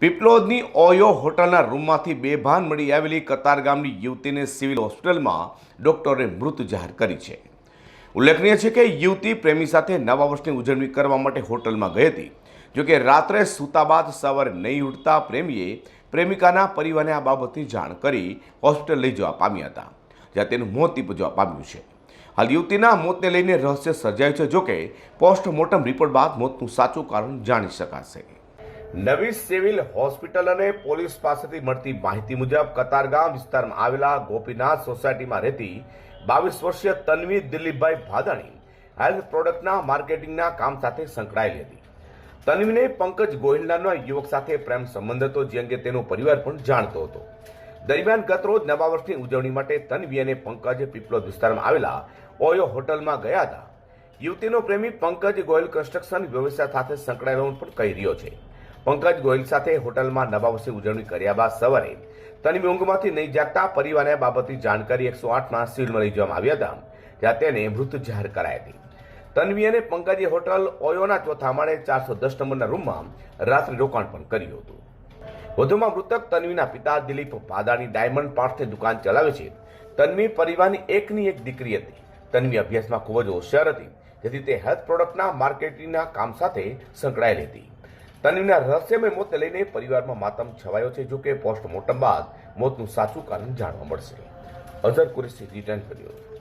પીપલોદની ઓયો હોટલના રૂમમાંથી બેભાન મળી આવેલી કતારગામની યુવતીને સિવિલ હોસ્પિટલમાં ડોક્ટરે મૃત જાહેર કરી છે. ઉલ્લેખનીય છે કે યુવતી પ્રેમી સાથે નવા વર્ષની ઉજવણી કરવા માટે હોટલમાં ગઈ હતી. જોકે રાત્રે સૂતા બાદ સવારે નહીં ઉઠતા પ્રેમીએ પ્રેમિકાના પરિવારને આ બાબતની જાણ કરી હોસ્પિટલ લઈ જવા પામ્યા હતા. જ્યાં તેનું મોત નીપજવા પામ્યું છે. હાલ યુવતીના મોતને લઈને રહસ્ય સર્જાયું છે. જોકે પોસ્ટમોર્ટમ રિપોર્ટ બાદ મોતનું સાચું કારણ જાણી શકાશે. નવી સિવિલ હોસ્પિટલ અને પોલીસ પાસેથી મળતી માહિતી મુજબ કતારગામ વિસ્તારમાં આવેલા ગોપીનાથ સોસાયટીમાં રહેતી બાવીસ વર્ષીય તન્વી દિલીપભાઈ ભાદાણી હેલ્થ પ્રોડક્ટના માર્કેટિંગના કામ સાથે સંકળાયેલી હતી. તન્વીને પંકજ ગોહિલ યુવક સાથે પ્રેમ સંબંધ હતો, જે અંગે તેનો પરિવાર પણ જાણતો હતો. દરમિયાન ગત રોજ નવા વર્ષની ઉજવણી માટે તન્વી અને પંકજ પીપલોદ વિસ્તારમાં આવેલા ઓયો હોટલમાં ગયા હતા. યુવતીનો પ્રેમી પંકજ ગોયલ કન્સ્ટ્રક્શન વ્યવસાય સાથે સંકળાયેલો પણ કહી રહ્યો છે. પંકજ ગોયલ સાથે હોટલમાં નવા વર્ષે ઉજવણી કર્યા બાદ સવારે તનવી ઊંઘમાંથી નહીં જાગતા પરિવારને બાબતની જાણકારી એકસો આઠમાં સિવિલમાં લઈ જવામાં આવ્યા હતા. જ્યાં તેને મૃત જાહેર કરાઈ હતી. તન્વી અને પંકજે હોટલ ઓયોના ચોથા માળે ચારસો દસ નંબરના રૂમમાં રાત્રે રોકાણ પણ કર્યું હતું. વધુમાં મૃતક તન્વીના પિતા દિલીપ પાદાની ડાયમંડ પાર્થની દુકાન ચલાવે છે. તન્વી પરિવારની એકની એક દીકરી હતી. તન્વી અભ્યાસમાં ખૂબ જ હોશિયાર હતી, જેથી તે હેલ્થ પ્રોડક્ટના માર્કેટિંગના કામ સાથે સંકળાયેલી હતી. તન્વીના રહસ્યમય મોતને લઈને પરિવારમાં માતમ છવાયો છે જો કે પોસ્ટમોર્ટમ બાદ મોતનું સાચું કારણ જાણવા મળશે. અઝર કુરેશી, રિટર્ન કર્યો